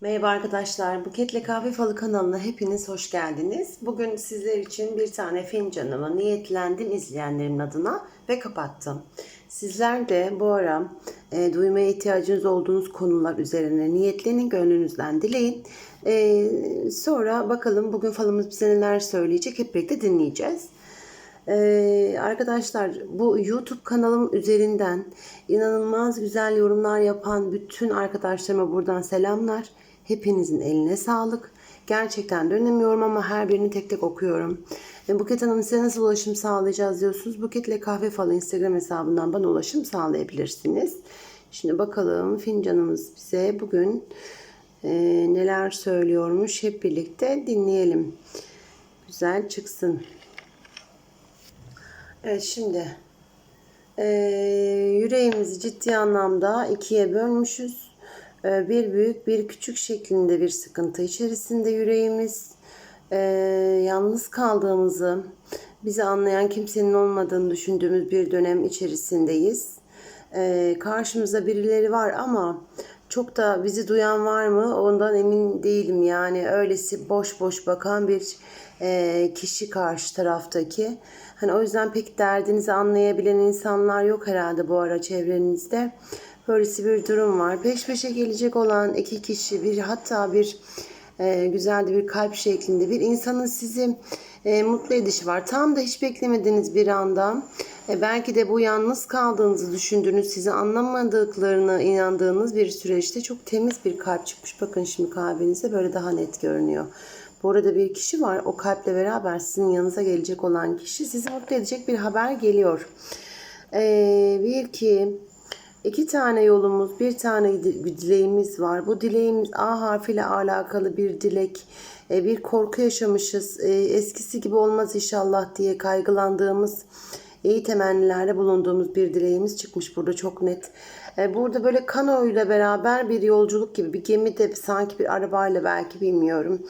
Merhaba arkadaşlar, Buketle Kahve Falı kanalına hepiniz hoş geldiniz. Bugün sizler için bir tane fincanımı niyetlendim izleyenlerin adına ve kapattım. Sizler de bu ara e, duymaya ihtiyacınız olduğunuz konular üzerine niyetlenin, gönlünüzden dileyin. E, sonra bakalım bugün falımız bize neler söyleyecek hep birlikte dinleyeceğiz. Ee, arkadaşlar bu YouTube kanalım üzerinden inanılmaz güzel yorumlar yapan bütün arkadaşlarıma buradan selamlar. Hepinizin eline sağlık. Gerçekten dönemiyorum ama her birini tek tek okuyorum. E, Buket Hanım size nasıl ulaşım sağlayacağız diyorsunuz. Buketle Kahve Falı Instagram hesabından bana ulaşım sağlayabilirsiniz. Şimdi bakalım fincanımız bize bugün e, neler söylüyormuş hep birlikte dinleyelim. Güzel çıksın. Evet şimdi eee, yüreğimizi ciddi anlamda ikiye bölmüşüz. Eee, bir büyük bir küçük şeklinde bir sıkıntı içerisinde yüreğimiz. Eee, yalnız kaldığımızı, bizi anlayan kimsenin olmadığını düşündüğümüz bir dönem içerisindeyiz. Eee, karşımızda birileri var ama çok da bizi duyan var mı ondan emin değilim. Yani öylesi boş boş bakan bir eee, kişi karşı taraftaki. Hani o yüzden pek derdinizi anlayabilen insanlar yok herhalde bu ara çevrenizde. Böylesi bir durum var. Peş peşe gelecek olan iki kişi bir hatta bir e, güzel bir kalp şeklinde bir insanın sizi e, mutlu edişi var. Tam da hiç beklemediğiniz bir anda e, belki de bu yalnız kaldığınızı düşündüğünüz, sizi anlamadıklarına inandığınız bir süreçte çok temiz bir kalp çıkmış. Bakın şimdi kalbinizde böyle daha net görünüyor. Bu arada bir kişi var. O kalple beraber sizin yanınıza gelecek olan kişi sizi mutlu edecek bir haber geliyor. Ee, bir ki iki tane yolumuz, bir tane dileğimiz var. Bu dileğimiz A harfiyle alakalı bir dilek. Ee, bir korku yaşamışız. Ee, eskisi gibi olmaz inşallah diye kaygılandığımız iyi temennilerde bulunduğumuz bir dileğimiz çıkmış burada çok net. Ee, Burada böyle kanoyla beraber bir yolculuk gibi bir gemide sanki bir arabayla belki bilmiyorum.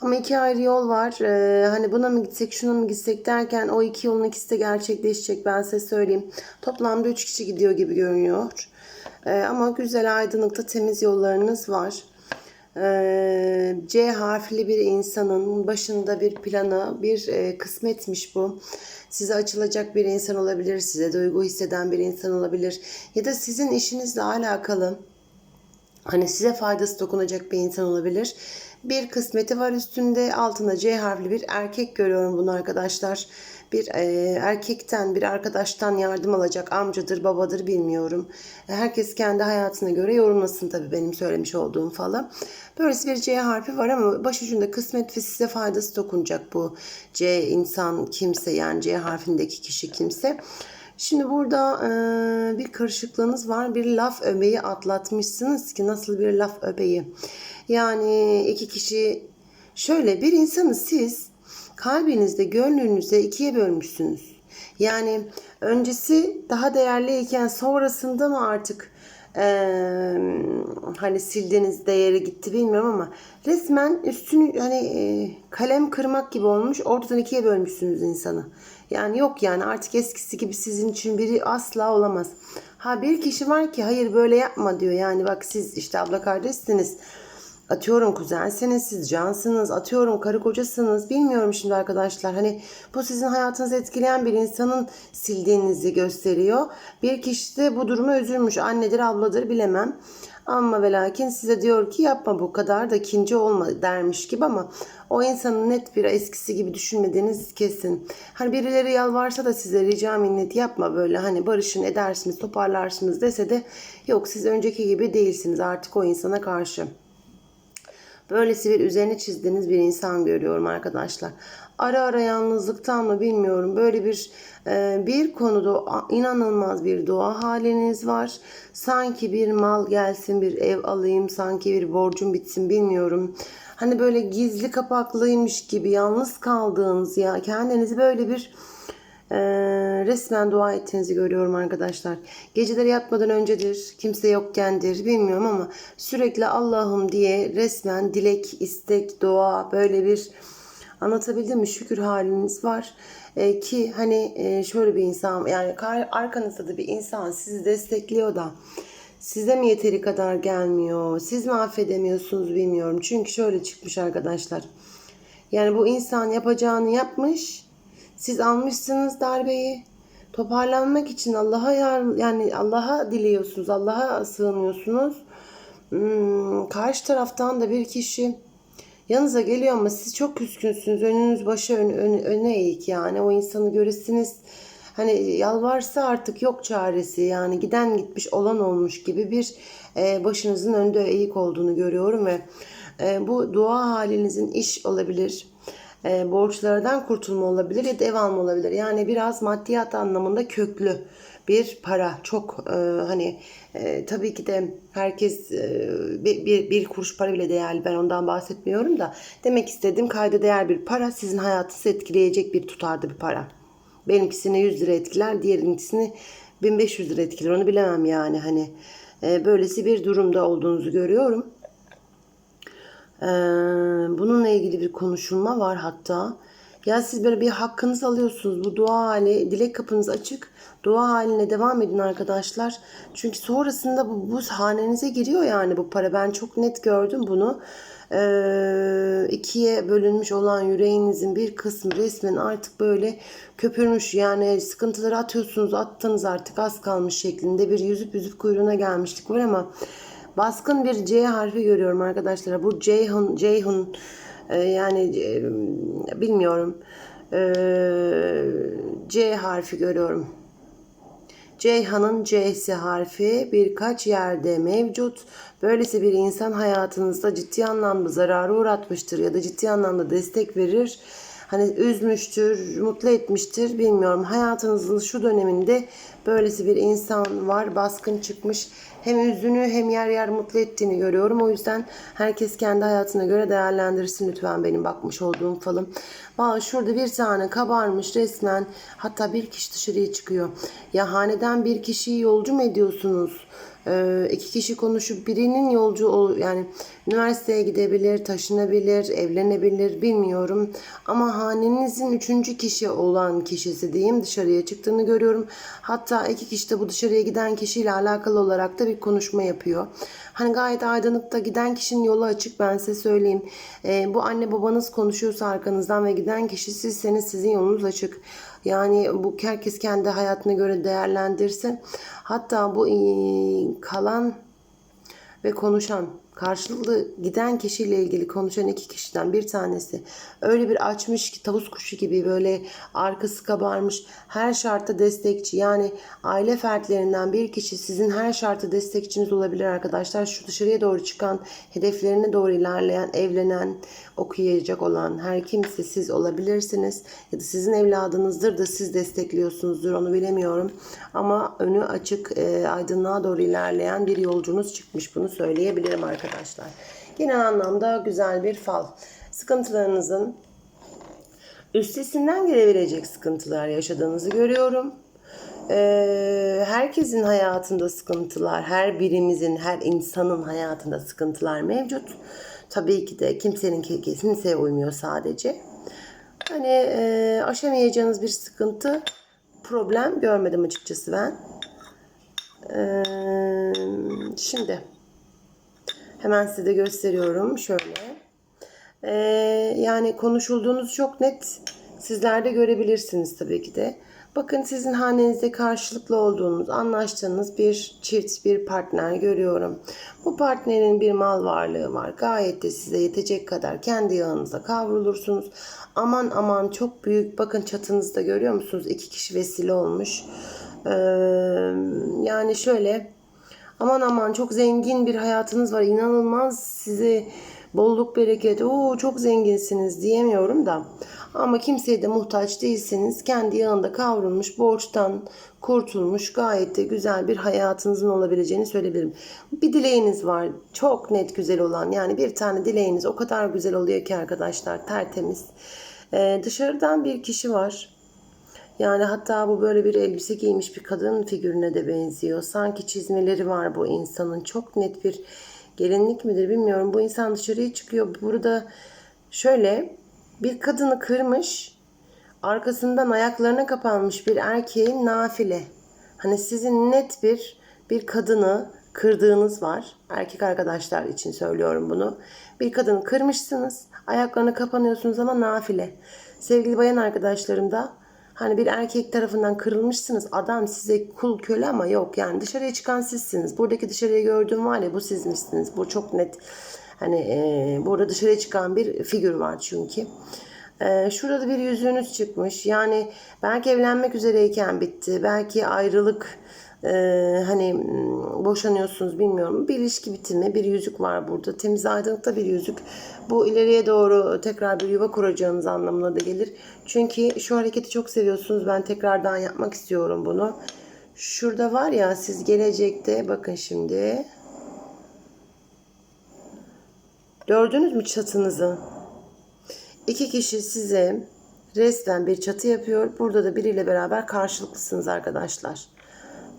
Ama iki ayrı yol var. Ee, hani buna mı gitsek şuna mı gitsek derken o iki yolun ikisi de gerçekleşecek ben size söyleyeyim. Toplamda üç kişi gidiyor gibi görünüyor. Ee, ama güzel aydınlıkta temiz yollarınız var. C harfli bir insanın başında bir planı, bir kısmetmiş bu. Size açılacak bir insan olabilir, size duygu hisseden bir insan olabilir. Ya da sizin işinizle alakalı hani size faydası dokunacak bir insan olabilir. Bir kısmeti var üstünde altında C harfli bir erkek görüyorum bunu arkadaşlar. Bir e, erkekten bir arkadaştan yardım alacak amcadır babadır bilmiyorum. Herkes kendi hayatına göre yorumlasın tabii benim söylemiş olduğum falan. Böylesi bir C harfi var ama başucunda kısmet ve size faydası dokunacak bu C insan kimse yani C harfindeki kişi kimse. Şimdi burada e, bir karışıklığınız var. Bir laf öbeği atlatmışsınız ki nasıl bir laf öbeği. Yani iki kişi şöyle bir insanı siz kalbinizde gönlünüzde ikiye bölmüşsünüz. Yani öncesi daha değerliyken sonrasında mı artık eee, hani sildiğiniz değeri gitti bilmiyorum ama resmen üstünü hani e, kalem kırmak gibi olmuş ortadan ikiye bölmüşsünüz insanı. Yani yok yani artık eskisi gibi sizin için biri asla olamaz. Ha bir kişi var ki hayır böyle yapma diyor. Yani bak siz işte abla kardeşsiniz. Atıyorum kuzensiniz, siz cansınız, atıyorum karı kocasınız. Bilmiyorum şimdi arkadaşlar. Hani bu sizin hayatınızı etkileyen bir insanın sildiğinizi gösteriyor. Bir kişi de bu duruma üzülmüş. Annedir, abladır bilemem. Ama ve lakin size diyor ki yapma bu kadar da ikinci olma dermiş gibi ama o insanın net bir eskisi gibi düşünmediğiniz kesin. Hani birileri yalvarsa da size rica minnet yapma böyle hani barışın edersiniz toparlarsınız dese de yok siz önceki gibi değilsiniz artık o insana karşı. Böylesi bir üzerine çizdiğiniz bir insan görüyorum arkadaşlar. Ara ara yalnızlıktan mı bilmiyorum. Böyle bir e, bir konuda inanılmaz bir dua haliniz var. Sanki bir mal gelsin, bir ev alayım, sanki bir borcum bitsin bilmiyorum. Hani böyle gizli kapaklıymış gibi yalnız kaldığınız ya kendinizi böyle bir ee, resmen dua ettiğinizi görüyorum arkadaşlar. Geceleri yatmadan öncedir, kimse yokkendir bilmiyorum ama sürekli Allah'ım diye resmen dilek, istek, dua böyle bir anlatabildim mi şükür haliniz var. Ee, ki hani e, şöyle bir insan yani arkanızda da bir insan sizi destekliyor da Size mi yeteri kadar gelmiyor? Siz mi affedemiyorsunuz bilmiyorum. Çünkü şöyle çıkmış arkadaşlar. Yani bu insan yapacağını yapmış. Siz almışsınız darbeyi. Toparlanmak için Allah'a yar yani Allah'a diliyorsunuz. Allah'a sığınıyorsunuz. Hmm, karşı taraftan da bir kişi yanınıza geliyor ama siz çok küskünsünüz. Önünüz başı ön, ön- öne eğik yani. O insanı göresiniz. Hani yalvarsa artık yok çaresi yani giden gitmiş olan olmuş gibi bir e, başınızın önde eğik olduğunu görüyorum ve e, bu dua halinizin iş olabilir e, borçlardan kurtulma olabilir ya da ev alma olabilir. Yani biraz maddiyat anlamında köklü bir para. Çok e, hani e, tabii ki de herkes e, bir, bir, kuruş para bile değerli. Ben ondan bahsetmiyorum da demek istediğim kayda değer bir para sizin hayatınızı etkileyecek bir tutarda bir para. Benimkisini 100 lira etkiler, diğerinkisini 1500 lira etkiler. Onu bilemem yani hani. E, böylesi bir durumda olduğunuzu görüyorum. Ee, bununla ilgili bir konuşulma var hatta. Ya siz böyle bir hakkınızı alıyorsunuz. Bu dua hali, dilek kapınız açık. Dua haline devam edin arkadaşlar. Çünkü sonrasında bu, bu hanenize giriyor yani bu para. Ben çok net gördüm bunu. Ee, ikiye bölünmüş olan yüreğinizin bir kısmı resmen artık böyle köpürmüş. Yani sıkıntıları atıyorsunuz, attınız artık az kalmış şeklinde bir yüzüp yüzüp kuyruğuna gelmişlik var ama Baskın bir C harfi görüyorum arkadaşlar. Bu Ceyhun, Ceyhun e, yani e, bilmiyorum. E, C harfi görüyorum. Ceyhan'ın C'si harfi birkaç yerde mevcut. Böylesi bir insan hayatınızda ciddi anlamda zararı uğratmıştır ya da ciddi anlamda destek verir. Hani üzmüştür, mutlu etmiştir bilmiyorum. Hayatınızın şu döneminde böylesi bir insan var. Baskın çıkmış. Hem üzdüğünü hem yer yer mutlu ettiğini görüyorum. O yüzden herkes kendi hayatına göre değerlendirsin lütfen benim bakmış olduğum falım. Bak şurada bir tane kabarmış resmen. Hatta bir kişi dışarıya çıkıyor. Ya haneden bir kişiyi yolcu mu ediyorsunuz? Ee, iki kişi konuşup birinin yolcu ol yani üniversiteye gidebilir, taşınabilir, evlenebilir bilmiyorum. Ama hanenizin üçüncü kişi olan kişisi diyeyim dışarıya çıktığını görüyorum. Hatta iki kişi de bu dışarıya giden kişiyle alakalı olarak da bir konuşma yapıyor. Hani gayet aydınlıkta giden kişinin yolu açık ben size söyleyeyim. Ee, bu anne babanız konuşuyorsa arkanızdan ve giden kişi sizseniz sizin yolunuz açık. Yani bu herkes kendi hayatına göre değerlendirsin. Hatta bu e, kalan ve konuşan karşılıklı giden kişiyle ilgili konuşan iki kişiden bir tanesi öyle bir açmış ki tavus kuşu gibi böyle arkası kabarmış her şartta destekçi yani aile fertlerinden bir kişi sizin her şartta destekçiniz olabilir arkadaşlar şu dışarıya doğru çıkan hedeflerine doğru ilerleyen evlenen okuyacak olan her kimse siz olabilirsiniz ya da sizin evladınızdır da siz destekliyorsunuzdur onu bilemiyorum ama önü açık e, aydınlığa doğru ilerleyen bir yolcunuz çıkmış bunu söyleyebilirim arkadaşlar. Genel anlamda güzel bir fal. Sıkıntılarınızın üstesinden gelebilecek sıkıntılar yaşadığınızı görüyorum. Ee, herkesin hayatında sıkıntılar, her birimizin, her insanın hayatında sıkıntılar mevcut. Tabii ki de kimsenin kimseye uymuyor sadece. Hani e, aşamayacağınız bir sıkıntı, problem görmedim açıkçası ben. Ee, şimdi hemen size de gösteriyorum şöyle. Ee, yani konuşulduğunuz çok net. Sizler de görebilirsiniz tabii ki de. Bakın sizin hanenizde karşılıklı olduğunuz, anlaştığınız bir çift, bir partner görüyorum. Bu partnerin bir mal varlığı var. Gayet de size yetecek kadar kendi yağınıza kavrulursunuz. Aman aman çok büyük. Bakın çatınızda görüyor musunuz? İki kişi vesile olmuş. Ee, yani şöyle aman aman çok zengin bir hayatınız var. İnanılmaz sizi bolluk bereket o çok zenginsiniz diyemiyorum da ama kimseye de muhtaç değilsiniz. Kendi yanında kavrulmuş, borçtan kurtulmuş gayet de güzel bir hayatınızın olabileceğini söyleyebilirim. Bir dileğiniz var. Çok net güzel olan. Yani bir tane dileğiniz o kadar güzel oluyor ki arkadaşlar tertemiz. Ee, dışarıdan bir kişi var. Yani hatta bu böyle bir elbise giymiş bir kadın figürüne de benziyor. Sanki çizmeleri var bu insanın. Çok net bir gelinlik midir bilmiyorum. Bu insan dışarıya çıkıyor. Burada şöyle bir kadını kırmış. Arkasından ayaklarına kapanmış bir erkeğin nafile. Hani sizin net bir bir kadını kırdığınız var. Erkek arkadaşlar için söylüyorum bunu. Bir kadını kırmışsınız. Ayaklarına kapanıyorsunuz ama nafile. Sevgili bayan arkadaşlarım da hani bir erkek tarafından kırılmışsınız. Adam size kul köle ama yok yani dışarıya çıkan sizsiniz. Buradaki dışarıya gördüğüm var ya bu sizmişsiniz. Bu çok net. Hani e, burada dışarıya çıkan bir figür var çünkü. Ee, şurada da bir yüzüğünüz çıkmış. Yani belki evlenmek üzereyken bitti. Belki ayrılık e, hani boşanıyorsunuz bilmiyorum. Bir ilişki bitimi, bir yüzük var burada. Temiz aydınlıkta bir yüzük. Bu ileriye doğru tekrar bir yuva kuracağınız anlamına da gelir. Çünkü şu hareketi çok seviyorsunuz. Ben tekrardan yapmak istiyorum bunu. Şurada var ya siz gelecekte bakın şimdi. Gördünüz mü çatınızı? İki kişi size resmen bir çatı yapıyor. Burada da biriyle beraber karşılıklısınız arkadaşlar.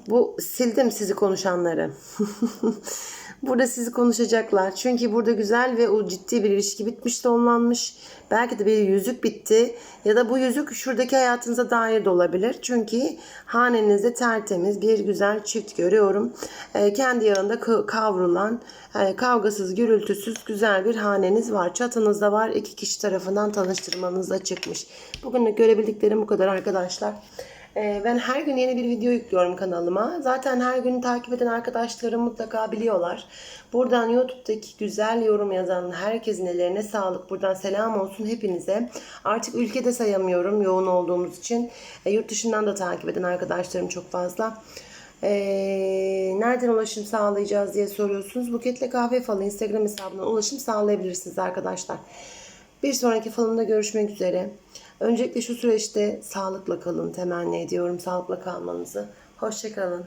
Bu sildim sizi konuşanları. burada sizi konuşacaklar. Çünkü burada güzel ve o ciddi bir ilişki bitmiş sonlanmış. Belki de bir yüzük bitti. Ya da bu yüzük şuradaki hayatınıza dair de olabilir. Çünkü hanenizde tertemiz bir güzel çift görüyorum. Ee, kendi yağında ka- kavrulan, e, kavgasız, gürültüsüz güzel bir haneniz var. Çatınızda var. İki kişi tarafından tanıştırmanızda çıkmış. Bugün görebildiklerim bu kadar arkadaşlar. Ee, Ben her gün yeni bir video yüklüyorum kanalıma. Zaten her gün takip eden arkadaşlarım mutlaka biliyorlar. Buradan YouTube'daki güzel yorum yazan herkesin ellerine sağlık. Buradan selam olsun hepinize. Artık ülkede sayamıyorum yoğun olduğumuz için. E, yurt dışından da takip eden arkadaşlarım çok fazla. Ee, nereden ulaşım sağlayacağız diye soruyorsunuz. Buketle Kahve Falı Instagram hesabından ulaşım sağlayabilirsiniz arkadaşlar. Bir sonraki falımda görüşmek üzere. Öncelikle şu süreçte sağlıkla kalın temenni ediyorum. Sağlıkla kalmanızı. Hoşçakalın.